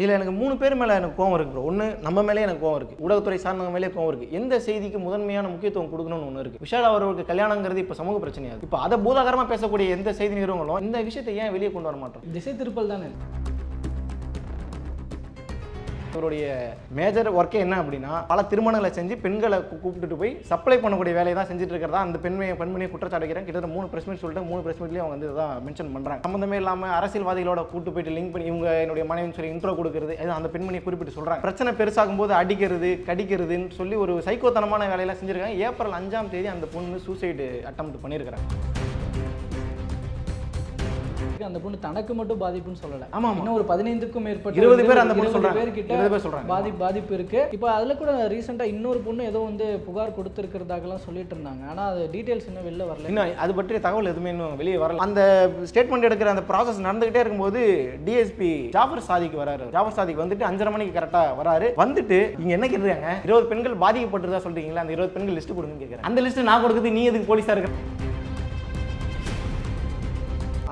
இதில் எனக்கு மூணு பேர் மேலே எனக்கு கோவம் இருக்கு ப்ரோ ஒன்று நம்ம மேலே எனக்கு கோவம் இருக்குது. ஊடகத்துறை சார்ந்தவங்க மேலே கோவம் இருக்குது. எந்த செய்திக்கு முதன்மையான முக்கியத்துவம் கொடுக்கணும்னு ஒன்று இருக்குது. விஷால் அவர்களுக்கு கல்யாணங்கிறது இப்போ சமூக பிரச்சனையாது இப்போ அதை பூதாகரமாக பேசக்கூடிய எந்த செய்தி நிறுவனங்களும் இந்த விஷயத்தை ஏன் வெளியே கொண்டு வர மாட்டோம்? திசை திருப்பல் தானே? இவருடைய மேஜர் ஒர்க்கே என்ன அப்படின்னா பல திருமணங்களை செஞ்சு பெண்களை கூப்பிட்டு கூப்பிட்டுட்டு போய் சப்ளை பண்ணக்கூடிய வேலையை தான் செஞ்சுட்டு இருக்கிறதா அந்த பெண்மையை பெண்மணியை குற்றச்சாட்டு வைக்கிறேன். கிட்டத்தட்ட மூணு பிரஸ் மீட் சொல்லிட்டு மூணு பிரஸ் மீட்லேயும் அவங்க வந்து இதான் மென்ஷன் பண்ணுறாங்க சம்மந்தமே இல்லாமல் அரசியல்வாதிகளோட கூட்டு போயிட்டு லிங்க் பண்ணி இவங்க என்னுடைய மனைவின்னு சொல்லி இன்ட்ரோ கொடுக்குறது அது அந்த பெண்மணியை குறிப்பிட்டு சொல்கிறாங்க பிரச்சனை பெருசாகும் போது அடிக்கிறது கடிக்கிறதுன்னு சொல்லி ஒரு சைக்கோத்தனமான வேலையெல்லாம் செஞ்சுருக்காங்க. ஏப்ரல் அஞ்சாம் தேதி அந்த பொண்ணு சூசைடு அட்டம் பண்ணியிருக்கிறாங்க. அந்த பொண்ணு தனக்கு மட்டும் பாதிப்புன்னு சொல்லல. ஆமா. இன்னும் ஒரு பதினைந்துக்கும் மேற்பட்ட இருபது பேர் அந்த பொண்ணு சொல்றாங்க. பேர் சொல்றாங்க. பாதிப்பு பாதிப்பு இருக்கு. இப்போ அதுல கூட ரீசெண்டா இன்னொரு பொண்ணு ஏதோ வந்து புகார் கொடுத்துருக்கிறதாகலாம் சொல்லிட்டு இருந்தாங்க. ஆனா அது டீடைல்ஸ் இன்னும் வெளில வரல. இன்னும் அது பற்றிய தகவல் எதுவுமே இன்னும் வெளியே வரல. அந்த ஸ்டேட்மெண்ட் எடுக்கிற அந்த ப்ராசஸ் நடந்துகிட்டே இருக்கும்போது டிஎஸ்பி ஜாஃபர் சாதிக்கு வராரு. ஜாஃபர் சாதிக் வந்துட்டு அஞ்சரை மணிக்கு கரெக்டா வராரு. வந்துட்டு இங்க என்ன கேக்குறாங்க இருபது பெண்கள் பாதிக்கப்பட்டிருந்தா சொல்றீங்களா? அந்த இருபது பெண்கள் லிஸ்ட் கொடுங்கன்னு கேட்குறேன் அந்த லிஸ்ட் நான் கொடுக்குறது நீ எதுக்கு போலீஸா இருக்க?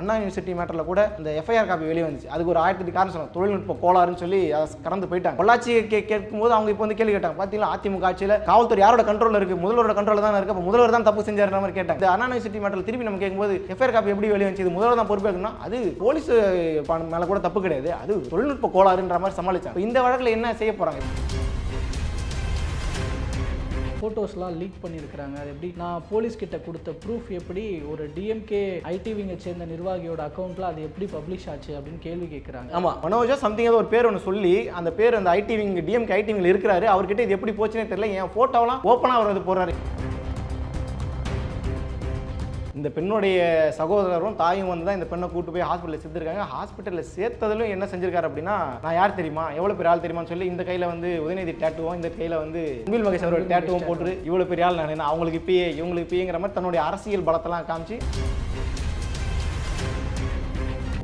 அண்ணா யூனிவர்சிட்டி மேட்டரில் கூட இந்த எஃப்ஐஆர் காப்பி வெளியே வந்துச்சு. அதுக்கு ஒரு ஆயிரத்தி காரணம் சொன்னாங்க தொழில்நுட்ப கோளாறுன்னு சொல்லி அதை கடந்து போயிட்டாங்க. பொள்ளாச்சி கே கேட்கும்போது அவங்க இப்போ வந்து கேள்வி கேட்டாங்க. பார்த்தீங்களா அதிமுக ஆட்சியில் காவல்துறை யாரோட கண்ட்ரோலில் இருக்குது முதல்வரோட கண்ட்ரோலில் தான் இருக்குது அப்போ முதல்வர் தான் தப்பு செஞ்சார் மாதிரி கேட்டாங்க. இந்த அண்ணா யூனிவர்சிட்டி மேட்டரில் திருப்பி நம்ம கேட்கும்போது எஃப்ஐஆர் காப்பி எப்படி வெளியே வந்துச்சு? முதல்வர் தான் பொறுப்பேற்கணும் அது போலீஸ் மேலே கூட தப்பு கிடையாது. அது தொழில்நுட்ப கோளாறுன்ற மாதிரி சமாளிச்சாங்க. இந்த வழக்கில் என்ன செய்ய போறாங்க? ஃபோட்டோஸ்லாம் லீக் பண்ணியிருக்கிறாங்க. அது எப்படி நான் போலீஸ் கிட்ட கொடுத்த ப்ரூஃப் எப்படி ஒரு டிஎம்கே ஐடிவிங்கை சேர்ந்த நிர்வாகியோட அக்கௌண்ட்டில் அது எப்படி பப்ளிஷ் ஆச்சு அப்படின்னு கேள்வி கேட்குறாங்க. ஆமா மனோஜா சம்திங் ஏதோ ஒரு பேர் ஒன்று சொல்லி அந்த பேர் அந்த ஐடி விங் டிஎம்கே ஐடி விங்கில் இருக்கிறாரு. அவர்கிட்ட இது எப்படி போச்சுன்னே தெரியல. என் ஃபோட்டோலாம் ஓப்பனாக அவர் அது போடுறாரு. இந்த பெண்ணுடைய சகோதரரும் தாயும் வந்து தான் இந்த பெண்ணை கூட்டு போய் ஹாஸ்பிட்டலில் சேர்த்துருக்காங்க. ஹாஸ்பிட்டலில் சேர்த்ததிலும் என்ன செஞ்சிருக்காரு அப்படின்னா நான் யார் தெரியுமா? எவ்வளோ பெரிய ஆள் தெரியுமான்னு சொல்லி இந்த கையில் வந்து உதயநிதி டேட்டுவும் இந்த கையில் வந்து அன்பில் மகேஷ் அவரோட டேட்டுவும் போட்டு இவ்வளோ பெரிய ஆள் நான் அவங்களுக்கு இப்பயே இவங்களுக்கு இப்பயேங்கிற மாதிரி தன்னுடைய அரசியல் பலத்தெல்லாம் காமிச்சு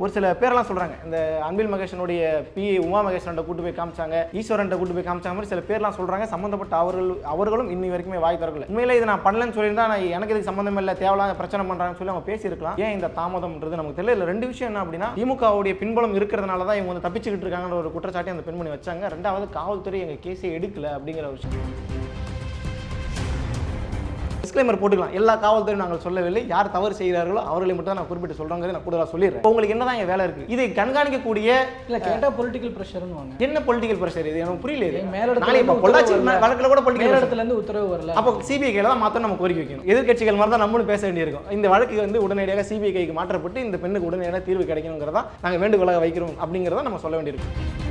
ஒரு சில பேரெல்லாம் சொல்றாங்க. இந்த அன்பில் மகேஷனுடைய பி உமா மகேஷன்ட்ட கூட்டு போய் காமிச்சாங்க ஈஸ்வரன்ட்ட கூட்டு போய் காமிச்சாங்க மாதிரி சில பேர்லாம் சொல்றாங்க. சம்மந்தப்பட்ட அவர்கள் அவர்களும் இன்னி வரைக்குமே வாய் திறக்கல. உண்மையில இது நான் பண்ணலன்னு சொல்லியிருந்தா நான் எனக்கு இதுக்கு சம்மந்தம் இல்லை தேவையில்லாத பிரச்சனை பண்றாங்கன்னு சொல்லி அவங்க பேசியிருக்கலாம். ஏன் இந்த தாமதம்ன்றது நமக்கு தெரியல. இல்லை ரெண்டு விஷயம் என்ன அப்படின்னா திமுகவுடைய பின்பலம் இருக்கிறதுனால தான் இவங்க வந்து தப்பிச்சுக்கிட்டு இருக்காங்கன்ற ஒரு குற்றச்சாட்டை அந்த பெண்மணி வச்சாங்க. ரெண்டாவது காவல்துறை எங்க கேஸை எடுக்கல அப்படிங்கிற ஒரு விஷயம். டிஸ்க்ளைமர் போட்டுக்கலாம். எல்லா காவல்துறையும் நாங்கள் சொல்லவில்லை. யார் தவறு செய்கிறார்களோ அவர்களை மட்டும் தான் நான் குறிப்பிட்டு சொல்றோங்கிறது நான் கூடுதலாக சொல்லிடுறேன். உங்களுக்கு என்னதான் என் வேலை இருக்கு? இதை கண்காணிக்கக்கூடிய இல்லை கேட்டால் பொலிட்டிக்கல் ப்ரெஷர்னு வாங்க. என்ன பொலிட்டிக்கல் பிரஷர் இது? எனக்கு புரியல இது. இப்போ இருந்து பொள்ளாச்சி. வழக்கில் கூட பொலிட்டிக்கல் மேலிடத்துல இருந்து உத்தரவு வரல. அப்போ சிபிஐ கையில் தான் மாற்ற நம்ம கோரிக்கை வைக்கணும். எதிர்க்கட்சிகள் மாதிரி தான் நம்மளும் பேச வேண்டியிருக்கும். இந்த வழக்கு வந்து உடனடியாக சிபிஐ கைக்கு மாற்றப்பட்டு இந்த பெண்ணுக்கு உடனடியாக தீர்வு கிடைக்கணுங்கிறதா நாங்கள் வேண்டுகோளாக வைக்கிறோம் அப்படிங்கிறத நம்ம சொல்ல வேண்டியிருக்கு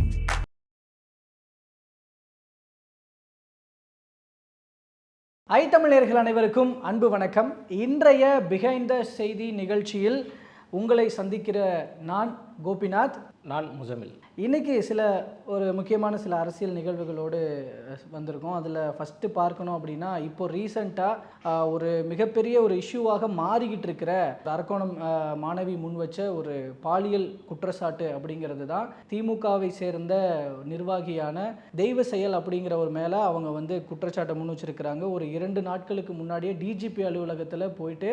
ஐ தமிழர்கள் அனைவருக்கும் அன்பு வணக்கம். இன்றைய பிஹைண்ட் த செய்தி நிகழ்ச்சியில் உங்களை சந்திக்கிற நான் கோபிநாத். நான் முசமில் இன்னைக்கு சில ஒரு முக்கியமான சில அரசியல் நிகழ்வுகளோடு வந்திருக்கோம். அதில் ஃபஸ்ட்டு பார்க்கணும் அப்படின்னா இப்போ ரீசண்டாக ஒரு மிகப்பெரிய ஒரு இஷ்யூவாக மாறிக்கிட்டு இருக்கிற அரக்கோணம் மாணவி முன் வச்ச ஒரு பாலியல் குற்றச்சாட்டு அப்படிங்கிறது தான் திமுகவை சேர்ந்த நிர்வாகியான தெய்வ செயல் அப்படிங்கிற ஒரு மேலே அவங்க வந்து குற்றச்சாட்டை முன் வச்சிருக்கிறாங்க. ஒரு இரண்டு நாட்களுக்கு முன்னாடியே டிஜிபி அலுவலகத்தில் போயிட்டு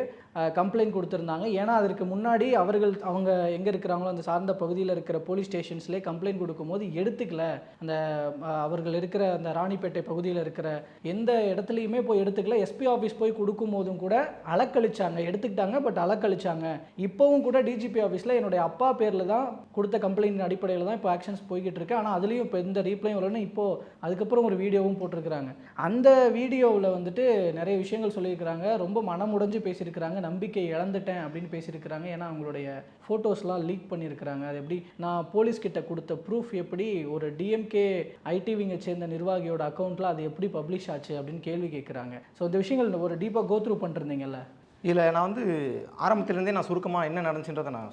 கம்ப்ளைண்ட் கொடுத்துருந்தாங்க. ஏன்னா அதற்கு முன்னாடி அவர்கள் அவங்க எங்கே இருக்கிறாங்களோ அந்த சார்ந்த பகுதியில் இருக்கிற போலீஸ் ஸ்டேஷன்ஸ்லேயே கம்ப்ளைண்ட் கொடுக்கும்போது எடுத்துக்கல. அந்த அவர்கள் இருக்கிற அந்த ராணிப்பேட்டை பகுதியில் இருக்கிற எந்த இடத்துலையுமே போய் எடுத்துக்கல. எஸ்பி ஆஃபீஸ் போய் கொடுக்கும் போதும் கூட அலக்கழிச்சாங்க. எடுத்துக்கிட்டாங்க பட் அலக்கழிச்சாங்க. இப்போவும் கூட டிஜிபி ஆஃபீஸில் என்னுடைய அப்பா பேரில் தான் கொடுத்த கம்ப்ளைண்ட் அடிப்படையில் தான் இப்போ ஆக்ஷன்ஸ் போய்கிட்டு இருக்கு. ஆனால் அதுலேயும் இப்போ எந்த ரீப்ளையும் வரலன்னு இப்போது அதுக்கப்புறம் ஒரு வீடியோவும் போட்டிருக்கிறாங்க. அந்த வீடியோவில் வந்துட்டு நிறைய விஷயங்கள் சொல்லியிருக்கிறாங்க. ரொம்ப மனமுடைஞ்சு பேசியிருக்கிறாங்க. நம்பிக்கை இழந்துட்டேன் அப்படின்னு பேசியிருக்கிறாங்க. ஏன்னா அவங்களுடைய ஃபோட்டோஸ்லாம் லீக் பண்ணியிருக்கிறாங்க. அது எப்படி நான் போலீஸ் கிட்ட கொடுத்த ப்ரூஃப் எப்படி ஒரு டிஎம்கே ஐடிவிங்கை சேர்ந்த நிர்வாகியோட அக்கௌண்ட்டில் அது எப்படி பப்ளிஷ் ஆச்சு அப்படின்னு கேள்வி கேட்குறாங்க. ஸோ இந்த விஷயங்கள் ஒரு டீப்பாக கோத்ரூ பண்ணிருந்தீங்கல்ல? இதில் நான் வந்து ஆரம்பத்திலேருந்தே நான் சுருக்கமாக என்ன நடந்துச்சுன்றதை நான்.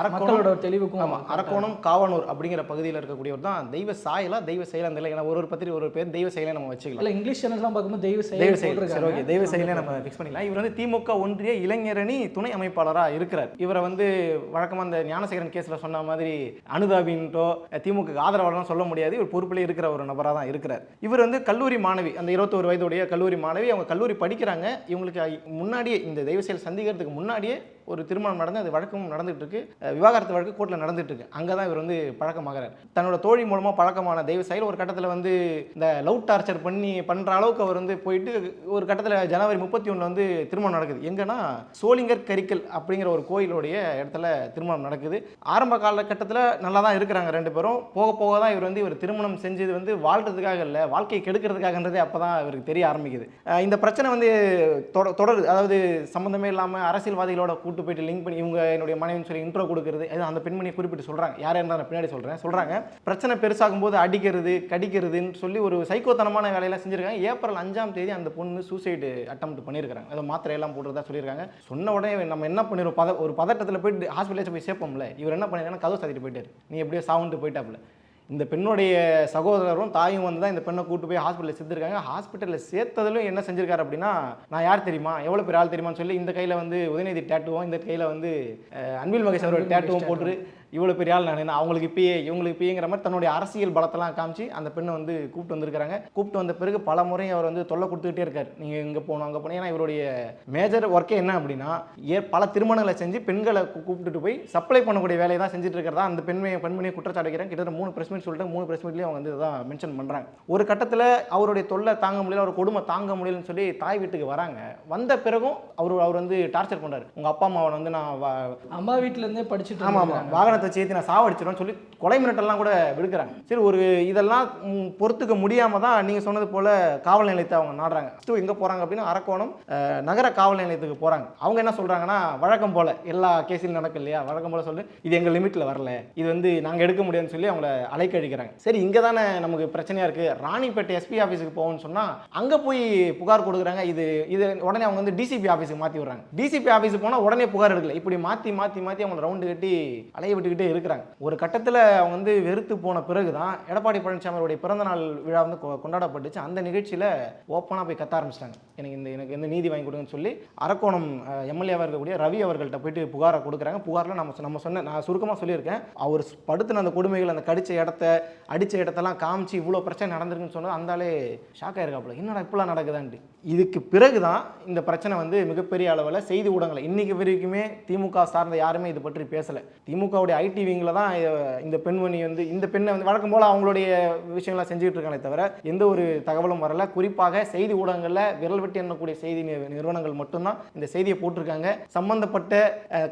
அரக்கோணம் மக்களோட தெளிவுக்கும் ஆமாம் அரக்கோணம் காவனூர் அப்படிங்கிற பகுதியில் இருக்கக்கூடியவர் தான் தெய்வ சாயலா தெய்வ செயலா அந்த ஏன்னா ஒரு ஒரு பத்திரி ஒரு பேர் தெய்வ செயலை நம்ம வச்சுக்கலாம். இல்ல இங்கிலீஷ் சேனல்ஸ்லாம் பார்க்கும்போது தெய்வ தெய்வ செயல் செயல். சரி ஓகே. தெய்வ செயலே நம்ம ஃபிக்ஸ் பண்ணிக்கலாம். இவர் வந்து திமுக ஒன்றிய இளைஞரணி துணை அமைப்பாளராக இருக்கிறார். இவரை வந்து வழக்கமாக அந்த ஞானசேகரன் கேஸில் சொன்ன மாதிரி அனுதாபின்ட்டோ திமுக ஆதரவாளர்லாம் சொல்ல முடியாது. இவர் பொறுப்பில் இருக்கிற ஒரு நபராக தான் இருக்கிறார். இவர் வந்து கல்லூரி மாணவி அந்த இருபத்தோரு வயதுடைய கல்லூரி மாணவி. அவங்க கல்லூரி படிக்கிறாங்க. இவங்களுக்கு முன்னாடியே இந்த தெய்வ செயல் சந்திக்கிறதுக்கு முன்னாடியே ஒரு திருமணம் நடந்து அது வழக்கமும் நடந்துட்டு இருக்கு விவாகரத்து வழக்கு கோர்ட்டில் நடந்துட்டு இருக்கு அங்கே தான் இவர் வந்து பழக்கமாகிறார். தன்னோட தோழி மூலமாக பழக்கமான தெய்வ செயல் ஒரு கட்டத்தில் வந்து இந்த லவ் டார்ச்சர் பண்ணி பண்ணுற அளவுக்கு அவர் வந்து போயிட்டு ஒரு கட்டத்தில் ஜனவரி முப்பத்தி ஒன்றில் வந்து திருமணம் நடக்குது. எங்கன்னா சோளிங்கர் கரிக்கல் அப்படிங்கிற ஒரு கோயிலுடைய இடத்துல திருமணம் நடக்குது. ஆரம்ப காலகட்டத்தில் நல்லா தான் இருக்கிறாங்க ரெண்டு பேரும். போக போக தான் இவர் வந்து இவர் திருமணம் செஞ்சது வந்து வாழ்கிறதுக்காக இல்லை வாழ்க்கையை கெடுக்கிறதுக்காகன்றதே அப்போ தான் இவருக்கு தெரிய ஆரம்பிக்குது. இந்த பிரச்சனை வந்து தொடருது. அதாவது சம்மந்தமே இல்லாமல் அரசியல்வாதிகளோட கூட்டு போயிட்டு லிங்க் பண்ணி இவங்க என்னுடைய மனைவின்னு சொல்லி இன்ட்ரோ கொடுக்குறது அது அந்த பெண்மணியை குறிப்பிட்டு சொல்கிறாங்க யார் இருந்தால் நான் பின்னாடி சொல்கிறேன் சொல்கிறாங்க பிரச்சனை பெருசாகும் போது அடிக்கிறது கடிக்கிறதுன்னு சொல்லி ஒரு சைக்கோத்தனமான வேலையெல்லாம் செஞ்சுருக்காங்க. ஏப்ரல் அஞ்சாம் தேதி அந்த பொண்ணு சூசைடு அட்டம் பண்ணியிருக்காங்க அதை மாத்திரை எல்லாம் போட்டுறதா சொல்லியிருக்காங்க. சொன்ன உடனே நம்ம என்ன பண்ணிடுவோம் பத ஒரு பதட்டத்தில் போயிட்டு ஹாஸ்பிட்டலேஜ் போய் சேர்ப்போம்ல. இவர் என்ன பண்ணிருக்காங்கன்னா கதவு சாத்திட்டு போயிட்டார். நீ எப்படியோ சாவுன்ட்டு போயிட்டாப்புல. இந்த பெண்ணுடைய சகோதரரும் தாயும் வந்து தான் இந்த பெண்ணை கூட்டு போய் ஹாஸ்பிட்டலில் சேர்த்துருக்காங்க. ஹாஸ்பிட்டலில் சேர்த்ததிலும் என்ன செஞ்சிருக்காரு அப்படின்னா நான் யார் தெரியுமா? எவ்வளோ பேர் ஆள் தெரியுமான்னு சொல்லி இந்த கையில் வந்து உதயநிதி டேட்டுவும் இந்த கையில் வந்து அன்பில் மகேஷ் அவரோட டேட்டுவும் போட்டு இவ்வளோ பெரிய ஆள் நான் அவங்களுக்கு பிஏ இவங்களுக்கு பிஏங்கிற மாதிரி தன்னுடைய அரசியல் பலத்தெல்லாம் காமிச்சு அந்த பெண்ணை வந்து கூப்பிட்டு வந்திருக்காங்க கூப்பிட்டு வந்த பிறகு பல முறை அவர் வந்து தொல்லை கொடுத்துக்கிட்டே இருக்கார். நீங்கள் இங்கே போகணும் அங்கே போகணும். ஏன்னா இவருடைய மேஜர் ஒர்க்கே என்ன அப்படின்னா ஏ பல திருமணங்களை செஞ்சு பெண்களை கூப்பிட்டுட்டு போய் சப்ளை பண்ணக்கூடிய வேலையை தான் செஞ்சுட்டு இருக்கிறதா அந்த பெண்மையை பெண்மணியை குற்றச்சாட்டு வைக்கிறேன் கிட்டத்தட்ட மூணு பிரஸ் மீட் சொல்லிட்டு மூணு பிரஸ் மீட்லேயும் அவங்க வந்து இதான் மென்ஷன் பண்ணுறாங்க ஒரு கட்டத்தில் அவருடைய தொல்லை தாங்க முடியல அவர் கொடுமை தாங்க முடியலன்னு சொல்லி தாய் வீட்டுக்கு வராங்க. வந்த பிறகும் அவர் அவர் வந்து டார்ச்சர் பண்ணுறாரு உங்கள் அப்பா அம்மாவை வந்து நான் அம்மா வீட்ல இருந்தே படிச்சுட்டு ஆமாம் ஆமாம் இருந்திருக்காங்க. வாகனத்தை சேர்த்து நான் சாவடிச்சிடும்னு சொல்லி கொலை மிரட்டெல்லாம் கூட விடுக்கிறாங்க. சரி ஒரு இதெல்லாம் பொறுத்துக்க முடியாம தான் நீங்கள் சொன்னது போல காவல் நிலையத்தை அவங்க நாடுறாங்க. ஃபஸ்ட்டு எங்கே போகிறாங்க அப்படின்னா அரக்கோணம் நகர காவல் நிலையத்துக்கு போகிறாங்க அவங்க என்ன சொல்கிறாங்கன்னா வழக்கம் போல எல்லா கேஸிலும் நடக்கும் இல்லையா? வழக்கம் போல சொல்லி. இது எங்கள் லிமிட்டில் வரல. இது வந்து நாங்கள் எடுக்க முடியாதுன்னு சொல்லி அவங்கள அலைக்கழிக்கிறாங்க. சரி இங்கே தானே நமக்கு பிரச்சனையாக இருக்குது ராணிப்பேட்டை எஸ்பி ஆஃபீஸுக்கு போவோம்னு சொன்னால் அங்கே போய் புகார் கொடுக்குறாங்க. இது இது உடனே அவங்க வந்து டிசிபி ஆஃபீஸுக்கு மாற்றி விடுறாங்க. டிசிபி ஆஃபீஸுக்கு போனால் உடனே புகார் எடுக்கல. இப்படி மாற்றி மாற்றி மாற்றி அவங்க ரவுண்டு கட்டி அலைய விட்டுக்கிட்டே இருக்கிறாங்க. ஒரு கட்டத்தில் அவங்க வந்து வெறுத்து போன பிறகு தான் எடப்பாடி பழனிசாமி அவருடைய பிறந்தநாள் விழா வந்து கொ- கொண்டாடப்பட்டுச்சு. அந்த நிகழ்ச்சியில் ஓப்பனாக போய் கத்த ஆரம்பிச்சிட்டாங்க. எனக்கு இந்த எனக்கு இந்த நீதி வாங்கி கொடுங்கன்னு சொல்லி அரக்கோணம் எம்எல்ஏவாக இருக்கக்கூடிய ரவி அவர்கள்ட்ட போயிட்டு புகாரை கொடுக்குறாங்க. புகாரில் நம்ம நம்ம சொன்ன நான் சுருக்கமாக சொல்லியிருக்கேன். அவர் படுத்தின அந்த கொடுமைகள் அந்த கடித்த இடத்த அடித்த இடத்தெல்லாம் காமிச்சு இவ்வளோ பிரச்சனை நடந்திருக்குன்னு சொன்னது அந்தாலே ஷாக் ஆயிருக்காப்புல. என்னடா இப்பெல்லாம் நடக்குதான்ட்டு. இதுக்கு பிறகு தான் இந்த பிரச்சனை வந்து மிகப்பெரிய அளவில் செய்தி ஊடகங்கள் இன்னைக்கு வரைக்குமே திமுக சார்ந்த யாருமே இது பற்றி பேசலை. திமுகவுடைய ஐடி விங்கில் தான் இந்த பெண்மணி வந்து இந்த பெண்ணை வந்து வழக்கம் போல் அவங்களுடைய விஷயங்கள்லாம் செஞ்சுட்டு இருக்காங்களே தவிர எந்த ஒரு தகவலும் வரல. குறிப்பாக செய்தி ஊடகங்களில் விரல் வெட்டி எண்ணக்கூடிய செய்தி நிறுவனங்கள் மட்டும்தான் இந்த செய்தியை போட்டிருக்காங்க. சம்பந்தப்பட்ட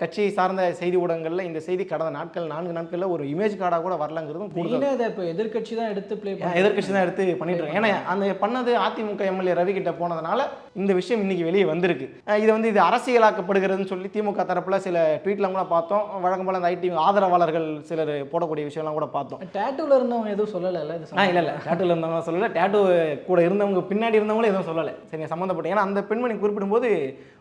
கட்சியை சார்ந்த செய்தி ஊடகங்களில் இந்த செய்தி கடந்த நாட்கள் நான்கு நாட்களில் ஒரு இமேஜ் கார்டாக கூட வரலங்கிறதும் கூடுதல். இப்போ எதிர்க்கட்சி தான் எடுத்து ப்ளே எதிர்கட்சி தான் எடுத்து பண்ணிட்டு இருக்காங்க. ஏன்னா அந்த பண்ணது அதிமுக எம்எல்ஏ ரவி கிட்ட போனதுனால இந்த விஷயம் இன்னைக்கு வெளியே வந்திருக்கு. இது வந்து இது அரசியலாக்கப்படுகிறதுன்னு சொல்லி திமுக தரப்புல சில ட்வீட்லாம் கூட பார்த்தோம். வழக்கம் போல அந்த ஐடி ஆதரவாளர்கள் சிலர் போடக்கூடிய விஷயம்லாம் கூட பார்த்தோம். டேட்டூல இருந்தவங்க எதுவும் சொல்லலைல்ல? இது ஆ இல்லை இல்லை. டேட்டூவில் இருந்தவங்க சொல்லலை. டேட்டூ கூட இருந்தவங்க பின்னாடி இருந்தவங்களும் எதுவும் சொல்லலை. சரி சம்மந்தப்பட்ட ஏன்னா அந்த பெண்மணி குறிப்பிடும்போது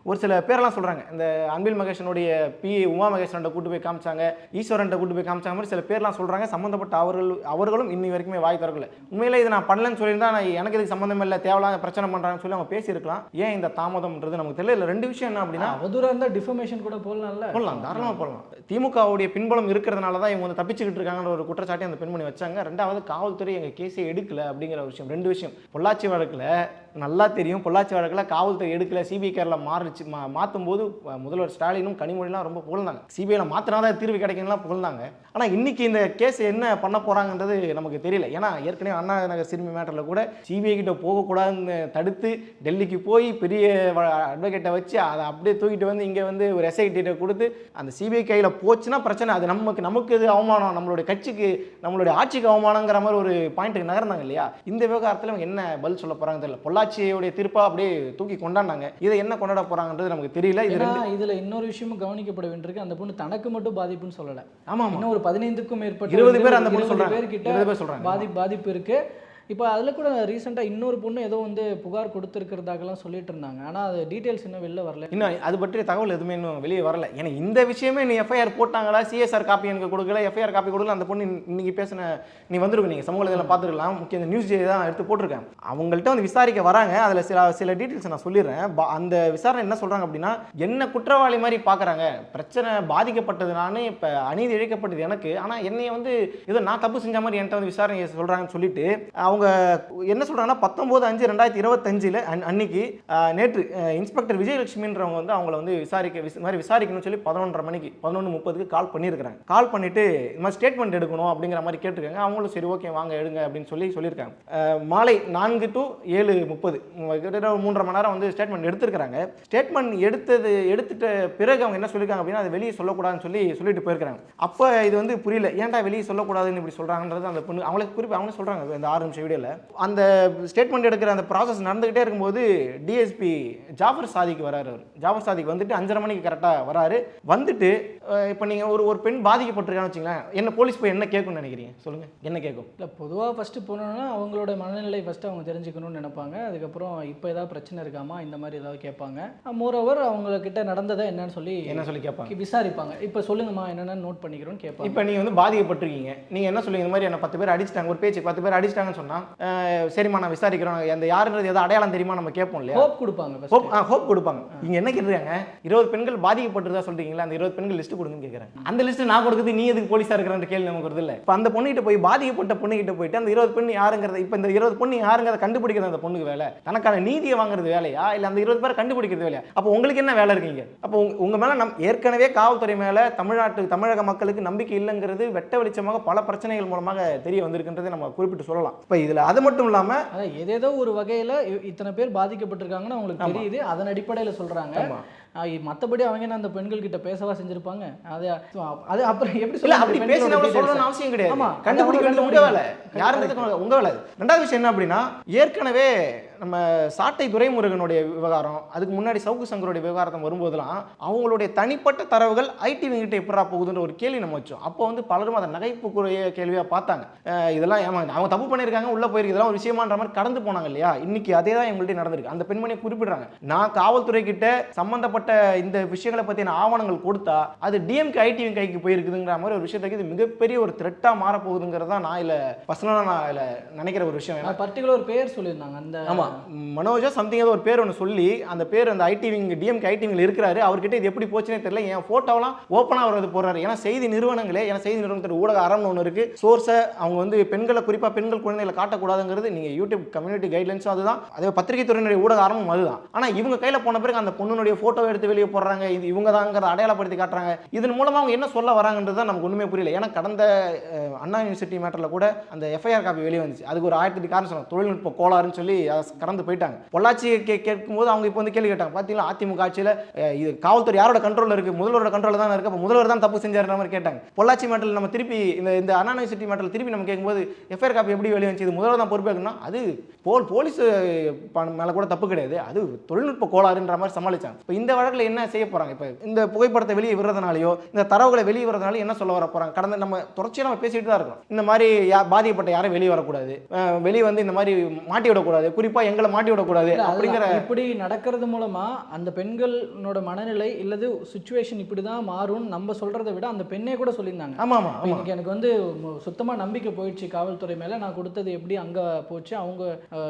ஒரு சில பேரெல்லாம் சொல்கிறாங்க இந்த அன்பில் மகேஷனுடைய பி உமா மகேஷன்ட்ட கூட்டு போய் காமிச்சாங்க. ஈஸ்வரன்ட்ட கூட்டு போய் காமிச்சாங்க. மாதிரி சில பேர்லாம் சொல்கிறாங்க சம்மந்தப்பட்ட அவர்கள் அவர்களும் இன்னி வரைக்குமே வாய் திறக்கல. உண்மையிலே இது நான் பண்ணலன்னு சொல்லியிருந்தா நான் எனக்கு இதுக்கு சம்மந்தம் இல்லை. தேவையில்லாத பிரச்சனை பண்ணுறாங்கன்னு சொல்லி அவங்க பேசியிருக்கலாம். ஏன் இந்த தாமதம்ன்றது நமக்கு தெரியல. இல்லை ரெண்டு விஷயம் என்ன அப்படின்னா அவதூறாக இருந்தால் டிஃபமேஷன் கூட போடலாம்ல? போடலாம். தாராளமாக போடலாம். திமுகவுடைய பின்புலம் இருக்கிறதுனால தான் இவங்க வந்து தப்பிச்சுக்கிட்டு இருக்காங்கன்ற ஒரு குற்றச்சாட்டை அந்த பெண்மணி வச்சாங்க. ரெண்டாவது காவல்துறை எங்கள் கேஸை எடுக்கல அப்படிங்கிற ஒரு விஷயம். ரெண்டு விஷயம். பொள்ளாச்சி வழக்கில் நல்லா தெரியும். பொள்ளாச்சி வழக்கில் காவல்துறை எடுக்கல. சிபிஐ கேரில் மாறிச்சு. மா மாற்றும் போது முதல்வர் ஸ்டாலினும் கனிமொழிலாம் ரொம்ப புகழ்ந்தாங்க. சிபிஐயில் மாற்றினா தான் தீர்வு கிடைக்கும்லாம் புகழ்ந்தாங்க. ஆனால் இன்றைக்கி இந்த கேஸ் என்ன பண்ண போகிறாங்கன்றது நமக்கு தெரியல. ஏன்னா ஏற்கனவே அண்ணா நகர் சிறுமி மேட்டரில் கூட சிபிஐ கிட்ட போகக்கூடாதுன்னு தடுத்து டெல்லிக்கு போய் பெரிய அட்வொகேட்டை வச்சு அதை அப்படியே தூக்கிட்டு வந்து இங்கே வந்து ஒரு எஸ்ஐடிட்ட கொடுத்து அந்த சிபிஐ கையில் போச்சுன்னா பிரச்சனை. அது நமக்கு நமக்கு இது அவமானம்? நம்மளுடைய கட்சிக்கு நம்மளுடைய ஆட்சிக்கு அவமானங்கிற மாதிரி ஒரு பாயிண்ட்டுக்கு நகர்ந்தாங்க இல்லையா? இந்த விவகாரத்தில் இவங்க என்ன பதில் சொல்ல போகிறாங்க தெரியல. பொள்ளாச்சியுடைய தீர்ப்பா அப்படியே தூக்கி கொண்டாடினாங்க. இதை என்ன கொண்டாட போகிறாங்கன்றது நமக்கு தெரியல. இது இதுல இன்னொரு விஷயமும் கவனிக்கப்பட வேண்டியிருக்கு. அந்த பொண்ணு தனக்கு மட்டும் பாதிப்புன்னு சொல்லல. ஆமாம் ஆமாம். இன்னும் ஒரு பதினைந்துக்கும் மேற்பட்ட இருபது பேர் அந்த பொண்ணு இருபது பேர் சொல்றாங்க. பாதிப்பு பாதிப்பு இருக்கு. இப்போ அதில் கூட ரீசெண்டாக இன்னொரு பொண்ணு ஏதோ வந்து புகார் கொடுத்துருக்கிறதாகலாம் சொல்லிட்டு இருந்தாங்க. ஆனால் அது டீட்டெயில்ஸ் இன்னும் வெளில வரல. இன்னும் அது பற்றிய தகவல் எதுவுமே இன்னும் வெளியே வரல. ஏன்னா இந்த விஷயமே நீ எஃப்ஐஆர் போட்டாங்களா? சிஎஸ்ஆர் காப்பி எனக்கு கொடுக்கல. எஃப்ஐஆர் காப்பி கொடுக்கல. அந்த பொண்ணு இன்னைக்கு பேசின நீ வந்திருக்கும் நீங்கள் சமூக இதில் பார்த்துருக்கலாம். முக்கிய இந்த நியூஸ் தான் எடுத்து போட்டிருக்கேன். அவங்கள்ட்ட வந்து விசாரிக்க வராங்க. அதில் சில சில டீட்டெயில்ஸ் நான் சொல்லிடுறேன். அந்த விசாரணை என்ன சொல்கிறாங்க அப்படின்னா என்ன குற்றவாளி மாதிரி பார்க்குறாங்க. பிரச்சனை பாதிக்கப்பட்டது நான் இப்போ அநீதி இழைக்கப்பட்டது எனக்கு. ஆனால் என்னைய வந்து ஏதோ நான் தப்பு செஞ்ச மாதிரி என்கிட்ட வந்து விசாரணை சொல்கிறாங்கன்னு சொல்லிட்டு அவங்க அவங்க என்ன சொல்கிறாங்கன்னா பத்தொம்போது அஞ்சு ரெண்டாயிரத்தி இருபத்தஞ்சில் அன்னைக்கு நேற்று இன்ஸ்பெக்டர் விஜயலட்சுமின்றவங்க வந்து அவங்கள வந்து விசாரிக்க விச- மாதிரி விசாரிக்கணும்னு சொல்லி பதினொன்றரை மணிக்கு பதினொன்று முப்பதுக்கு கால் பண்ணியிருக்கிறாங்க. கால் பண்ணிட்டு இந்த மாதிரி ஸ்டேட்மெண்ட் எடுக்கணும் அப்படிங்கிற மாதிரி கேட்டிருக்காங்க. அவங்களும் சரி ஓகே வாங்க எடுங்க அப்படின்னு சொல்லி சொல்லியிருக்காங்க. மாலை நான்கு டு ஏழு முப்பது. கிட்டத்தட்ட மூன்றரை மணி நேரம் வந்து ஸ்டேட்மெண்ட் எடுத்திருக்கிறாங்க. ஸ்டேட்மெண்ட் எடுத்தது எடுத்துட்ட பிறகு அவங்க என்ன சொல்லியிருக்காங்க அப்படின்னா அதை வெளியே சொல்லக்கூடாதுன்னு சொல்லி சொல்லிட்டு போயிருக்காங்க அப்போ இது வந்து புரியல. ஏன்டா வெளியே சொல்லக்கூடாதுன்னு இப்படி சொல்கிறாங்கன்றது அந்த பொண்ணு அவங்களுக்கு குறிப்பு அவங்களே சொல்கிறாங்க இந்த ஆறு நிமிஷம் வீடியோவில் அந்த ஸ்டேட்மெண்ட் எடுக்கிற அந்த ப்ராசஸ் நடந்துகிட்டே இருக்கும்போது டிஎஸ்பி ஜாஃபர் சாதிக்கு வராரு அவர். ஜாஃபர் சாதிக்கு வந்துட்டு அஞ்சரை மணிக்கு கரெக்டாக வராரு. வந்துட்டு இப்போ நீங்கள் ஒரு ஒரு பெண் பாதிக்கப்பட்டிருக்கான்னு வச்சுங்களேன் என்ன போலீஸ் போய் என்ன கேட்கும்னு நினைக்கிறீங்க? சொல்லுங்கள் என்ன கேட்கும்? இல்லை பொதுவாக ஃபஸ்ட்டு போனோன்னா அவங்களோட மனநிலை ஃபஸ்ட்டு அவங்க தெரிஞ்சுக்கணும்னு நினைப்பாங்க. அதுக்கப்புறம் இப்போ ஏதாவது பிரச்சனை இருக்காமா? இந்த மாதிரி ஏதாவது கேட்பாங்க. மோரோவர் அவங்கக்கிட்ட நடந்ததை என்னன்னு சொல்லி என்ன சொல்லி கேட்பாங்க? விசாரிப்பாங்க. இப்போ சொல்லுங்கம்மா என்னென்னு நோட் பண்ணிக்கிறோன்னு கேட்பாங்க. இப்போ நீங்கள் வந்து பாதிக்கப்பட்டிருக்கீங்க. நீங்கள் என்ன சொல்லுவீங்க? இந்த மாதிரி என்ன பத்து பேர் அடிச்சிட்டாங்க ஒரு பேச்சு பத்து பேர் அடிச்சிட்டாங்கன்னு சொன்னால் சரிம்மா நான் விசாரிக்கிறோம். அந்த யாருன்றது ஏதோ அடையாளம் தெரியுமா நம்ம கேட்போம் இல்லையா? ஹோப் கொடுப்பாங்க. ஹோப் ஹோப் கொடுப்பாங்க. இங்க என்ன கேட்டுருக்காங்க? இருபது பெண்கள் பாதிக்கப்பட்டிருந்தா சொல்றீங்களா? அந்த இருபது பெண்கள் லிஸ்ட் கொடுங்கன்னு கேட்குறாங்க. அந்த லிஸ்ட் நான் கொடுக்குறது நீ எதுக்கு போலீஸா இருக்கிறன்ற கேள்வி நமக்கு வருது இல்லை? இப்போ அந்த பொண்ணுகிட்ட போய் பாதிக்கப்பட்ட பொண்ணுகிட்ட போயிட்டு அந்த இருபது பெண் யாருங்கிறத இப்போ இந்த இருபது பொண்ணு யாருங்கிறத கண்டுபிடிக்கிறது அந்த பொண்ணுக்கு வேலை? தனக்கான நீதியை வாங்குறது வேலையா? இல்லை அந்த இருபது பேரை கண்டுபிடிக்கிறது வேலையா? அப்போ உங்களுக்கு என்ன வேலை இருக்கீங்க அப்போ உங்க- உங்க மேல நம் ஏற்கனவே காவல்துறை மேல தமிழ்நாட்டு தமிழக மக்களுக்கு நம்பிக்கை இல்லைங்கிறது வெட்ட வெளிச்சமாக பல பிரச்சனைகள் மூலமாக தெரிய வந்திருக்குன்றதை நம்ம குறிப்பிட்டு சொல்லலாம். இப்போ இதுல அது மட்டும் இல்லாம அதான் ஏதேதோ ஒரு வகையில் இத்தனை பேர் பாதிக்கப்பட்டிருக்காங்கன்னு அவங்களுக்கு. தெரியுது அதன் அடிப்படையில் சொல்கிறாங்க. மற்றபடி அவங்க என்ன அந்த பெண்கள் கிட்ட பேசவா செஞ்சிருப்பாங்க அது அது அப்புறம் எப்படி சொல்ல அப்படி பேசினவங்க? சொல்லணும்னு அவசியம் கிடையாது. கண்டுபிடிக்க அது வேண்டியது உங்க வேலை கண்டுபிடிக்கணும். யாருன்றது உங்க வேலை ரெண்டாவது விஷயம் என்ன அப்படின்னா ஏற்கனவே நம்ம சாட்டை துரைமுருகனுடைய விவகாரம் அதுக்கு முன்னாடி சவுக்கு சங்கருடைய விவகாரத்தை வரும்போதெல்லாம் அவங்களுடைய தனிப்பட்ட தரவுகள் ஐடி கிட்ட எப்படா போகுதுன்ற ஒரு கேள்வி நம்ம வச்சோம். அப்போ வந்து பலரும் அதை நகைப்புக்குரிய கேள்வியா பார்த்தாங்க. இதெல்லாம் ஏமா அவங்க தப்பு பண்ணியிருக்காங்க உள்ள போயிருக்கு இதெல்லாம் ஒரு விஷயமான்ற மாதிரி கடந்து போனாங்க இல்லையா? இன்னைக்கு அதே தான் எங்கள்கிட்ட நடந்திருக்கு. அந்த பெண்மணியை குறிப்பிடுறாங்க. நான் காவல்துறை கிட்ட சம்பந்தப்பட்ட இந்த விஷயங்களை பத்தின ஆவணங்கள் கொடுத்தா அது டிஎம்கே ஐடிவி கைக்கு போயிருக்குதுங்கிற மாதிரி ஒரு விஷயத்துக்கு இது மிகப்பெரிய ஒரு த்ரெட்டா மாற போகுதுங்கிறது தான் நான் இல்ல பர்சனலாக நான் இல்ல நினைக்கிற ஒரு விஷயம். பர்டிகுலர் பேர் சொல்லியிருந்தாங்க. அந்த மனோஜா சம்திங் ஏதோ ஒரு பேர் ஒன்று சொல்லி அந்த பேர் அந்த ஐடிவிங் டிஎம்கே ஐடிவிங்கில் இருக்கிறாரு. அவர்கிட்ட இது எப்படி போச்சுனே தெரியல. என் ஃபோட்டோலாம் ஓப்பனாக அவர் வந்து போடுறாரு. ஏன்னா செய்தி நிறுவனங்களே ஏன்னா செய்தி நிறுவனத்தோட ஊடக அறம்னு ஒன்று இருக்குது சோர்ஸை அவங்க வந்து பெண்களை குறிப்பாக பெண்கள் குழந்தைகளை காட்டக்கூடாதுங்கிறது நீங்கள் யூடியூப் கம்யூனிட்டி கைட்லைன்ஸும் அதுதான். அதே பத்திரிகை துறையினுடைய ஊடக அறமும் அதுதான். ஆனால் இவங்க கையில் போன பிறகு அந்த பொண்ணுடைய ஃபோட்டோ எடுத்து வெளியே போடுறாங்க. இது இவங்க தாங்கிறத அடையாளப்படுத்தி காட்டுறாங்க. இதன் மூலமாக அவங்க என்ன சொல்ல வராங்கன்றது தான் நமக்கு ஒன்றுமே புரியல. ஏன்னா கடந்த அண்ணா யூனிவர்சிட்டி மேட்டரில் கூட அந்த எஃப்ஐஆர் காப்பி வெளியே வந்துச்சு. அதுக்கு ஒரு ஆயிரத்தி காரணம் சொன்னாங்க தொழில்நுட்ப கோளாறுன்னு சொல்லி கடந்து போயிட்டாங்க. பொள்ளாச்சி கே கேட்கும்போது அவங்க இப்போ வந்து கேள்வி கேட்டாங்க. பார்த்தீங்களா அதிமுக ஆட்சியில் இது காவல்துறை யாரோட கண்ட்ரோலில் இருக்குது முதல்வரோட கண்ட்ரோலில் தான் இருக்குது அப்போ முதல்வர் தான் தப்பு செஞ்சாருன்ற மாதிரி கேட்டாங்க. பொள்ளாச்சி மேட்டரில் நம்ம திருப்பி இந்த இந்த அனானிவர்சிட்டி யூனிவர்சிட்டி திருப்பி நம்ம கேட்கும்போது எஃப்ஐஆர் காப்பி எப்படி வெளியே வந்துச்சு? இது முதல்வர் தான் பொறுப்பேற்கணும் அது போல் போலீஸ் மேலே கூட தப்பு கிடையாது. அது தொழில்நுட்ப கோளாறுன்ற மாதிரி சமாளிச்சாங்க. இப்போ இந்த வழக்கில் என்ன செய்ய போகிறாங்க இப்போ இந்த புகைப்படத்தை வெளியே விடுறதுனாலயோ இந்த தரவுகளை வெளியே விடுறதுனால என்ன சொல்ல வர போகிறாங்க கடந்த நம்ம தொடர்ச்சியாக நம்ம பேசிட்டு தான் இருக்கோம் இந்த மாதிரி பாதிக்கப்பட்ட யாரும் வெளியே வரக்கூடாது. வெளியே வந்து இந்த மாதிரி மாட்டி விடக்கூடாது. குறிப்பாக எங்களை மாட்டி விடக்கூடாது அப்படிங்கிற. இப்படி நடக்கிறது மூலமா அந்த பெண்களோட மனநிலை இல்லது சுச்சுவேஷன் இப்படிதான் மாறும்னு நம்ம சொல்றதை விட அந்த பெண்ணே கூட சொல்லியிருந்தாங்க. ஆமாம் ஆமாம் ஆமாம் இன்னைக்கு எனக்கு வந்து மு- சுத்தமா நம்பிக்கை போயிடுச்சு. காவல்துறை மேல நான் கொடுத்தது எப்படி அங்க போச்சு? அவங்க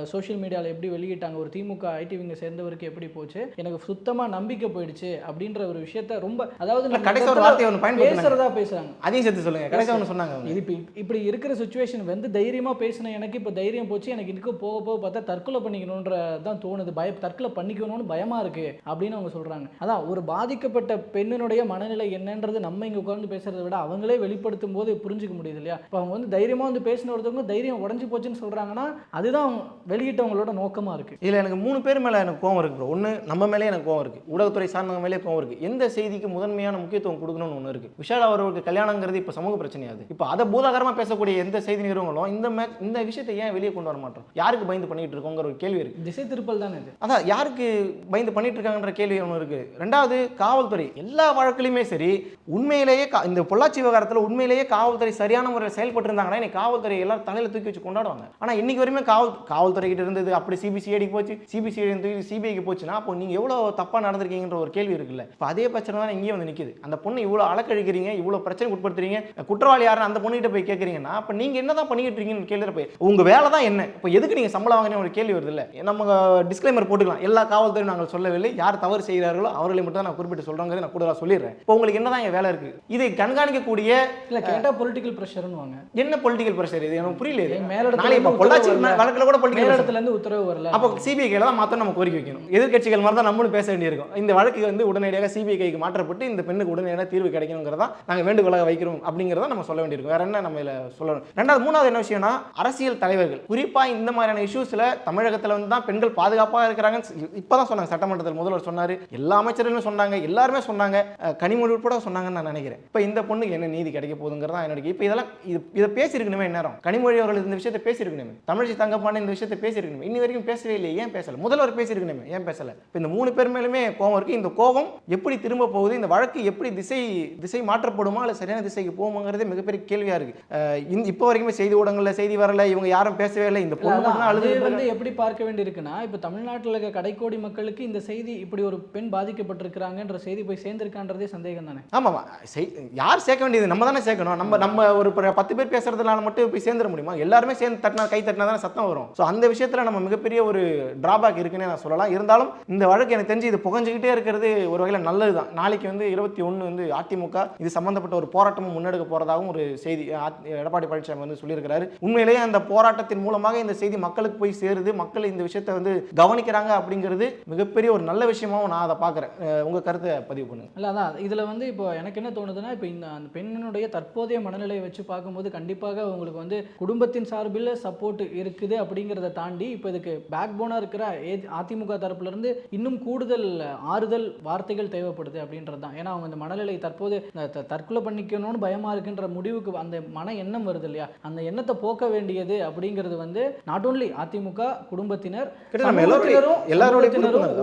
சோஷியல் மீடியால எப்படி வெளியிட்டாங்க? ஒரு திமுக ஐடிவிங்க சேர்ந்தவருக்கு எப்படி போச்சு? எனக்கு சுத்தமா நம்பிக்கை போயிடுச்சு அப்படின்ற ஒரு விஷயத்த ரொம்ப அதாவது கடைசி ஒரு வார்த்தையை ஒன்று பேசுறதா பேசுறாங்க. அதையும் சேர்த்து சொல்லுங்க. கடைசியாக ஒன்று சொன்னாங்க இது இப்ப இப்படி இருக்கிற சுச்சுவேஷன் வந்து தைரியமா பேசின எனக்கு இப்போ தைரியம் போச்சு. எனக்கு இதுக்கு போக போக பார்த்தா தற்கொலை பண்ணிக்கணுன்ற தான் தோணுது. பய தற்கொலை பண்ணிக்கணும்னு பயமா இருக்கு அப்படின்னு அவங்க சொல்றாங்க. அதான் ஒரு பாதிக்கப்பட்ட பெண்ணினுடைய மனநிலை என்னன்றது நம்ம இங்க உட்கார்ந்து பேசுறதை விட அவங்களே வெளிப்படுத்தும் போது புரிஞ்சுக்க முடியுது இல்லையா? இப்போ அவங்க வந்து தைரியமா வந்து பேசின ஒருத்தவங்க தைரியம் உடஞ்சு போச்சுன்னு சொல்றாங்கன்னா அதுதான் அவங்க வெளியிட்டவங்களோட நோக்கமா இருக்கு. இதில் எனக்கு மூணு பேர் மேலே எனக்கு கோவம் இருக்கு ப்ரோ ஒன்று நம்ம மேலே எனக்கு கோவம் இருக்குது ஊடகத்துறை சார்ந்தவங்க மேலே கோவம் இருக்குது எந்த செய்திக்கு முதன்மையான முக்கியத்துவம் கொடுக்கணும்னு ஒன்று இருக்கு. விஷால் அவர்களுக்கு கல்யாணங்கிறது இப்போ சமூக பிரச்சனையாது. இப்போ அதை பூதாகரமாக பேசக்கூடிய எந்த செய்தி நிறுவனங்களும் இந்த மே இந்த விஷயத்தை ஏன் வெளியே கொண்டு வர மாட்டோம்? யாருக்கு பயந்து பண்ணிட்டு இருக்கோங்கிற ஒரு கேள்வி இருக்கு. திசை திருப்பல் தானே இது? அதான் யாருக்கு பயந்து பண்ணிட்டு இருக்காங்கன்ற கேள்வி ஒன்று இருக்கு. ரெண்டாவது காவல்துறை. எல்லா வழக்குலையுமே சரி உண்மையிலேயே கா- இந்த பொள்ளாச்சி விவகாரத்தில் உண்மையிலேயே காவல்துறை சரியான முறையில் செயல்பட்டு இருந்தாங்கன்னா இன்னைக்கு காவல்துறை எல்லாரும் தலையில தூக்கி வச்சு கொண்டாடுவாங்க. ஆனா இன்னைக்கு வரையுமே காவல் காவல்துறை கிட்ட இருந்தது அப்படி சிபிசிஐடிக்கு போச்சு சிபிசிஐடி தூக்கி சிபிஐக்கு போச்சுன்னா அப்போ நீங்க எவ்வளவு தப்பா நடந்திருக்கீங்கன்ற ஒரு கேள்வி இருக்குல்ல. இப்போ அதே பிரச்சனை தான் இங்கேயும் வந்து நிக்குது. அந்த பொண்ணு இவ்வளவு அலக்கழிக்கிறீங்க இவ்வளவு பிரச்சனை உட்படுத்துறீங்க குற்றவாளி யாருன்னு அந்த பொண்ணுகிட்ட போய் கேட்குறீங்கன்னா அப்போ நீங்க என்னதான் பண்ணிக்கிட்டு இருக்கீங்கன்னு கேள்வி போய் உங்க வேலை தான் என்ன? இப்போ எதுக்கு நீங்க சம்பளம் வாங்கின ஒரு கேள்வி வருது. இல்ல நம்ம டிஸ்க்ளைமர் போட்டுக்கலாம். எல்லா காவல்துறையும் நாங்கள் சொல்லவில்லை. யார் தவறு செய்கிறார்களோ அவர்களை மட்டும் தான் நான் குறிப்பிட்டு சொல்றோங்கிறத நான் கூடுதலாக சொல்லிடுறேன். இப்போ உங்களுக்கு என்னதான் இங்க வேலை இருக்கு? இதை கண்காணிக்கக்கூடிய இல்ல கேட்டா பொலிட்டிக்கல் ப்ரெஷர்னு வாங்க என்ன பொலிட்டிக்கல் பிரஷர் இது? எனக்கு புரியல இது. மேலிடத்துல இப்போ பொள்ளாச்சி. வழக்கில் கூட பொலிட்டிக்கல் மேலிடத்துல இருந்து உத்தரவு வரல. அப்போ சிபிஐ கையில் தான் மாற்ற நம்ம கோரிக்கை வைக்கணும். எதிர்க்கட்சிகள் மாதிரி தான் நம்மளும் பேச வேண்டியிருக்கும். இந்த வழக்கு வந்து உடனடியாக சிபிஐ கைக்கு மாற்றப்பட்டு இந்த பெண்ணுக்கு உடனடியாக தீர்வு கிடைக்கணுங்கிறதா நாங்கள் வேண்டுகோளாக வைக்கிறோம் அப்படிங்கிறத நம்ம சொல்ல வேண்டியிருக்கும். வேற என்ன நம்ம இதில் சொல்லணும்? ரெண்டாவது மூணாவது என்ன விஷயம்னா அரசியல் தலைவர்கள். குறிப்பாக இந்த மாதிரியான இஷ்யூஸில் தமிழகத்தில் வந்து தான் பெண்கள் பாதுகாப்பாக இருக்கிறாங்கன்னு இப்போ தான் சொன்னாங்க சட்டமன்றத்தில் முதல்வர் சொன்னார் எல்லா அமைச்சர்களும் சொன்னாங்க எல்லாருமே சொன்னாங்க கனிமொழி உட்பட சொன்னாங்கன்னு நான் நினைக்கிறேன். இப்போ இந்த பொண்ணுக்கு என்ன நீதி கிடைக்க போகுதுங்கிறதா என்னோட இப்போ இதெல்லாம் இது இதை பேசியிருக்கணுமே நேரம் கனிமொழி அவர்கள் இந்த விஷயத்தை பேசியிருக்கணுமே. தமிழிசை தங்கப்பாண்டி இந்த விஷயத்தை பேசியிருக்கணுமே. இன்னி வரைக்கும் பேசவே இல்லை ஏன் பேசல? முதல்வர் பேசியிருக்கணுமே ஏன் பேசல? இப்போ இந்த மூணு பேர் மேலுமே கோவம் இருக்கு. இந்த கோவம் எப்படி திரும்ப போகுது? இந்த வழக்கு எப்படி திசை திசை மாற்றப்படுமா இல்லை சரியான திசைக்கு போகுமாங்கிறதே மிகப்பெரிய கேள்வியா இருக்கு. அஹ் இந்த- இப்போ வரைக்குமே செய்தி ஊடகங்கள்ல செய்தி வரல இவங்க யாரும் பேசவே இல்லை. இந்த பொண்ணு அழுது வந்து எப்படி பார்க்க வேண்டியிருக்குன்னா இப்போ தமிழ்நாட்டில் இருக்க கடைக்கோடி மக்களுக்கு இந்த செய்தி இப்படி ஒரு பெண் பாதிக்கப்பட்டிருக்கிறாங்கன்ற செய்தி போய் சேர்ந்திருக்கான்றதே சந்தேகம் தானே ஆமாம் யார் சேர்க்க வேண்டியது? நம்ம தானே சேர்க்கணும். நம்ம நம்ம ஒரு பத்து பேர் பேசுறதுனால மட்டும் போய் சேர்ந்துட முடியுமா? எல்லாருமே சேர்ந்து தட்டினா கை தட்டினா தானே சத்தம் வரும். ஸோ அந்த விஷயத்தில் நம்ம மிகப்பெரிய ஒரு டிராபேக் இருக்குன்னே நான் சொல்லலாம். இருந்தாலும் இந்த வழக்கு எனக்கு தெரிஞ்சு இது புகஞ்சிக்கிட்டே இருக்கிறது ஒரு வகையில் நல்லது தான் நாளைக்கு வந்து இருபத்தி ஒன்று வந்து அதிமுக இது சம்மந்தப்பட்ட ஒரு போராட்டமும் முன்னெடுக்க போகிறதாகவும் ஒரு செய்தி எடப்பாடி பழனிசாமி வந்து சொல்லியிருக்கிறாரு. உண்மையிலேயே அந்த போராட்டத்தின் மூலமாக இந்த செய்தி மக்களுக்கு போய் சேருது. மக்கள் இந்த விஷயத்தை வந்து கவனிக்கிறாங்க அப்படிங்கிறது மிகப்பெரிய ஒரு நல்ல விஷயமாகவும் நான் அதை பார்க்குறேன். உங்கள் கருத்தை பதிவு பண்ணுங்க. இல்லை அதான் இதில் வந்து இப்போ எனக்கு என்ன தோணுதுன்னா இப்போ இந்த அந்த பெண்ணினுடைய தற்போதைய மனநிலையை வச்சு பார்க்கும்போது கண்டிப்பாக உங்களுக்கு வந்து குடும்பத்தின் சார்பில் சப்போர்ட் இருக்குது அப்படிங்கிறத தாண்டி இப்போ இதுக்கு பேக் போனாக இருக்கிற ஏ- அதிமுக தரப்புல இருந்து இன்னும் கூடுதல் ஆறுதல் வார்த்தைகள் தேவைப்படுது அப்படின்றது தான். ஏன்னா அவங்க இந்த மனநிலை தற்போது தற்கொலை பண்ணிக்கணும்னு பயமா இருக்குன்ற முடிவுக்கு அந்த மன எண்ணம் வருது இல்லையா? அந்த எண்ணத்தை போக்க வேண்டியது அப்படிங்கிறது வந்து நாட் ஓன்லி அதிமுக குடும்பத்தினர் தான்.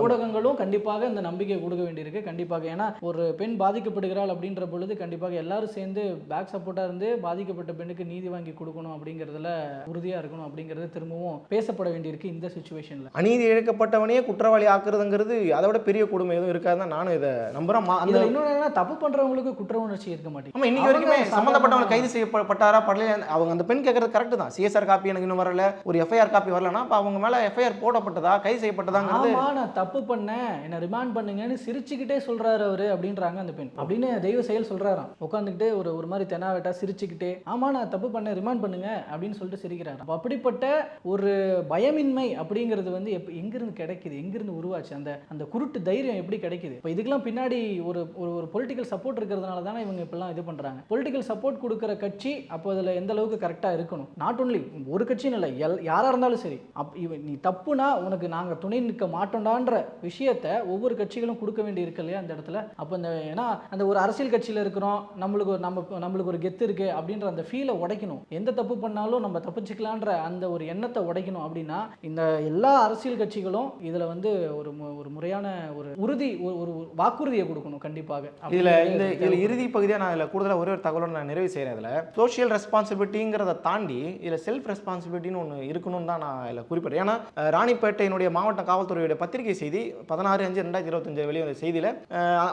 ஊடகங்களும் கண்டிப்பாக இந்த நம்பிக்கை கொடுக்க வேண்டியிருக்கு. கண்டிப்பாக ஏன்னா ஒரு பெண் பாதிக்கப்படுகிறாள் அப்படின்ற பொழுது கண்டிப்பாக எல்லாரும் சேர்ந்து பேக் சப்போர்ட்டாக இருந்து பாதிக்கப்பட்ட பெண்ணுக்கு நீதி வாங்கி கொடுக்கணும் அப்படிங்கிறதுல உறுதியாக இருக்கணும் அப்படிங்கிறது திரும்பவும் பேசப்பட வேண்டியிருக்கு இந்த சுச்சுவேஷனில் அநீதி இழைக்கப்பட்டவனையே குற்றவாளி ஆக்குறதுங்கிறது அதை விட பெரிய கொடுமை எதுவும் இருக்காதுன்னு நானும் இதை நம்புறேன். அந்த இதில் இன்னொன்று தப்பு பண்ணுறவங்களுக்கு குற்ற உணர்ச்சி இருக்க மாட்டேங்குது. ஆமா இன்னைக்கு வரைக்குமே சம்மந்தப்பட்டவங்க கைது செய்யப்பட்டாரா படல அவங்க அந்த பெண் கேட்கறது கரெக்ட் தான். சிஎஸ்ஆர் காப்பி எனக்கு இன்னும் வரல ஒரு எஃப்ஐஆர் காப்பி வரலன்னா அப்ப அவங்க மேல எஃப்ஐஆர் போடப்பட்டதா? கைது செய்யப்பட்டதாங்கிறது நான் தப்பு பண்ணேன். என்ன ரிமாண்ட் பண்ணுங்கன்னு சிரிச்சுக்கிட்டே சொல்றாரு அவரு அப்படின்றாங்க அந்த பெண். அப்படின்னு தெய்வ செயல் சொல்றாராம். உட்காந்துக்கிட்டு ஒரு ஒரு மாதிரி தெனாவட்டா சிரிச்சுக்கிட்டே ஆமா நான் தப்பு பண்ணேன் ரிமாண்ட் பண்ணுங்க அப்படின்னு சொல்லிட்டு சிரிக்கிறாரு அப்படிப்பட்ட ஒரு பயமின்மை அப்படிங்கிறது வந்து எப்ப எங்கிருந்து கிடைக்குது? எங்கிருந்து உருவாச்சு? அந்த அந்த குருட்டு தைரியம் எப்படி கிடைக்குது? இப்போ இதுக்கெல்லாம் பின்னாடி ஒரு ஒரு ஒரு பொலிட்டிக்கல் சப்போர்ட் இருக்கிறதுனால தானே இவங்க இப்பெல்லாம் இது பண்ணுறாங்க பொலிட்டிக்கல் சப்போர்ட் கொடுக்குற கட்சி அப்போ அதில் எந்த அளவுக்கு கரெக்டாக இருக்கணும்? நாட் ஒன்லி ஒரு கட்சின்னு இல்லை எல் யாராக இருந்தாலும் சரி. அப் இவ நீ தப்புனா உனக்கு நாங்கள் துணை நிற்க மாட்டோண்டான்ற விஷயத்த ஒவ்வொரு கட்சிகளும் கொடுக்க வேண்டி இருக்கு இல்லையா அந்த இடத்துல? அப்போ இந்த ஏன்னா அந்த ஒரு அரசியல் கட்சியில் இருக்கிறோம் நம்மளுக்கு ஒரு நம்ம நம்மளுக்கு ஒரு கெத்து இருக்கு அப்படின்ற அந்த ஃபீலை உடைக்கணும். எந்த தப்பு பண்ணாலும் நம்ம தப்பிச்சுக்கலான்ற அந்த ஒரு எண்ணத்தை உடைக்கணும் அப்படின்னா இந்த எல்லா அரசியல் கட்சிகளும் இதில் வந்து ஒரு ஒரு முறையான ஒரு உறுதி ஒரு வாக்குறுதியை கொடுக்கணும் கண்டிப்பாக. இதுல இந்த இதுல. இறுதி பகுதியா நான் இதுல கூடுதலா ஒரே ஒரு தகவலோட நான் நிறைவு செய்யறேன் இதுல. சோஷியல் ரெஸ்பான்சிபிலிட்டிங்கிறத தாண்டி இதுல செல்ஃப் ரெஸ்பான்சிபிலிட்டின்னு ஒன்று இருக்கணும்னு தான் நான் இதில் குறிப்பிட்றேன். ஏன்னா ராணிப்பேட்டையினுடைய மாவட்ட காவல்துறையுடைய பத்திரிகை செய்தி பதினாறு அஞ்சு ரெண்டாயிரத்தி இருபத்தஞ்சு வெளிவந்த செய்தியில்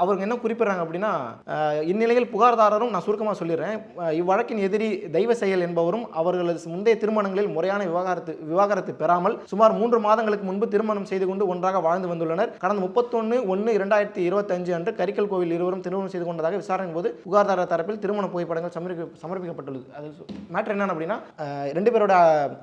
அவங்க என்ன குறிப்பிடுறாங்க அப்படின்னா இந்நிலையில் புகார்தாரரும் நான் சுருக்கமாக சொல்லிடுறேன். இவ்வழக்கின் எதிரி தெய்வ செயல் என்பவரும் அவர்களது முந்தைய திருமணங்களில் முறையான விவகாரத்து விவாகரத்து பெறாமல் சுமார் மூன்று மாதங்களுக்கு முன்பு திருமணம் செய்து கொண்டு ஒன்றாக வாழ்ந்து வந்துள்ளனர். கடந்த முப்பத்தொன்று ஒன்று இரண்டாயிரத்தி இருபத்தஞ்சு அன்று கரிக்கல் கோவில் இருவரும் திருமணம் செய்து கொண்டதாக விசாரணையின் போது புகார்தாரர் தரப்பில் திருமண புகைப்படங்கள் சமர்ப்பி சமர்ப்பிக்கப்பட்டுள்ளது. அது மேட்ரு என்னன்னு அப்படின்னா ரெண்டு பேரோட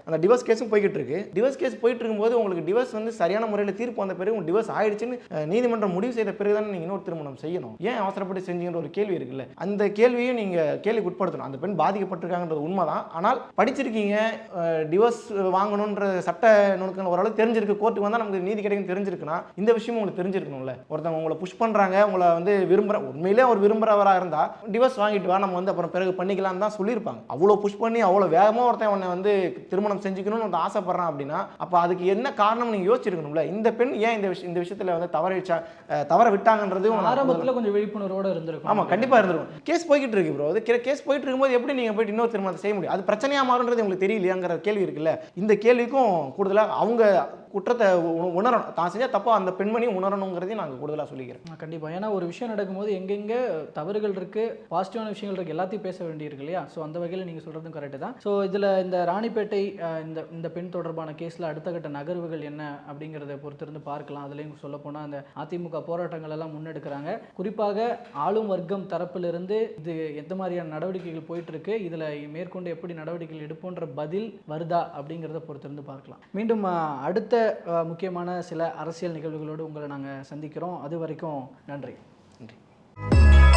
அந்த டிவோர்ஸ் கேஸும் போய்கிட்டு இருக்கு. டிவோர்ஸ் கேஸ் போயிட்டு இருக்கும்போது உங்களுக்கு டிவர்ஸ் வந்து சரியான முறையில் தீர்ப்பு வந்த பிறகு உங்களுக்கு டிவர்ஸ் ஆயிடுச்சுன்னு நீதிமன்றம் முடிவு செய்த பிறகு தான் நீங்கள் இன்னொரு திருமணம் செய்யணும். ஏன் அவசரப்பட்டு செஞ்சீங்கன்ற ஒரு கேள்வி இருக்குல்ல. அந்த கேள்வியும் நீங்கள் கேள்விக்கு உட்படுத்தணும். அந்த பெண் பாதிக்கப்பட்டிருக்காங்கன்றது உண்மைதான். ஆனால் படிச்சிருக்கீங்க டிவோர்ஸ் வாங்கணுன்ற சட்ட நுணுக்கங்கள் ஓரளவு தெரிஞ்சிருக்கு. கோர்ட்டுக்கு வந்தால் நமக்கு நீதி கிடைக்கும் தெரிஞ்சிருக்குன்னா இந்த விஷயமும் உங்களுக்கு தெரிஞ்சிருக்கணும்ல. ஒருத்தவங்க உங்களை புஷ் பண்ணுறாங்க உங்களை வந்து விரும்புகிற உண்மையிலே அவர் விரும்புகிறவராக இருந்தால் டிவர்ஸ் வாங்கிட்டு வா நம்ம வந்து அப்புறம் பிறகு பண்ணிக்கலாம் தான் சொல்லியிருப்பாங்க. அவ்வளோ புஷ் பண்ணி அவ்வளோ வேகமாக ஒருத்தன் உன்னை வந்து திருமணம் செஞ்சுக்கணும்னு ஒருத்தன் ஆசைப்படுறான் அப்படின்னா அப்போ அதுக்கு என்ன காரணம் நீங்கள் யோசிச்சிருக்கணும்ல? இந்த பெண் ஏன் இந்த விஷயம் இந்த விஷயத்தில் வந்து தவற வச்சா தவற விட்டாங்கன்றதும் ஆரம்பத்துல கொஞ்சம் விழிப்புணர்வோட இருந்திருக்கும் ஆமா கண்டிப்பா இருந்திருக்கும். கேஸ் போய்கிட்டு இருக்கு ப்ரோ அது கேஸ் போயிட்டு இருக்கும்போது எப்படி நீங்க போயிட்டு இன்னொரு திருமணத்தை செய்ய முடியும்? அது பிரச்சனையா மாறுன்றது உங்களுக்கு தெரியலையாங்கிற கேள்வி இருக்குல்ல? இந்த கேள்விக்கும் கூடுதலா அவங்க குற்றத்தை உணரணும். தான் செஞ்ச தப்பாக அந்த பெண்மணியும் உணரணுங்கிறதையும் நாங்கள் கூடுதலாக சொல்லிக்கிறோம். கண்டிப்பாக ஏன்னா ஒரு விஷயம் நடக்கும்போது எங்கெங்கே தவறுகள் இருக்கு பாசிட்டிவான விஷயங்கள் இருக்குது எல்லாத்தையும் பேச வேண்டியிருக்கு இல்லையா? ஸோ அந்த வகையில் நீங்கள் சொல்கிறதும் கரெக்டு தான். ஸோ இதில் இந்த ராணிப்பேட்டை இந்த இந்த பெண் தொடர்பான கேஸில் அடுத்த கட்ட நகர்வுகள் என்ன அப்படிங்கிறத பொறுத்திருந்து பார்க்கலாம். அதுலேயும் சொல்லப்போனால் அந்த அதிமுக போராட்டங்கள் எல்லாம் முன்னெடுக்கிறாங்க. குறிப்பாக ஆளும் வர்க்கம் தரப்பிலிருந்து இது எந்த மாதிரியான நடவடிக்கைகள் போயிட்டுருக்கு இதில் மேற்கொண்டு எப்படி நடவடிக்கைகள் எடுப்போன்ற பதில் வருதா அப்படிங்கிறத பொறுத்திருந்து பார்க்கலாம். மீண்டும் அடுத்த முக்கியமான சில அரசியல் நிகழ்வுகளோடு உங்களை நாங்கள் சந்திக்கிறோம். அது வரைக்கும் நன்றி. நன்றி.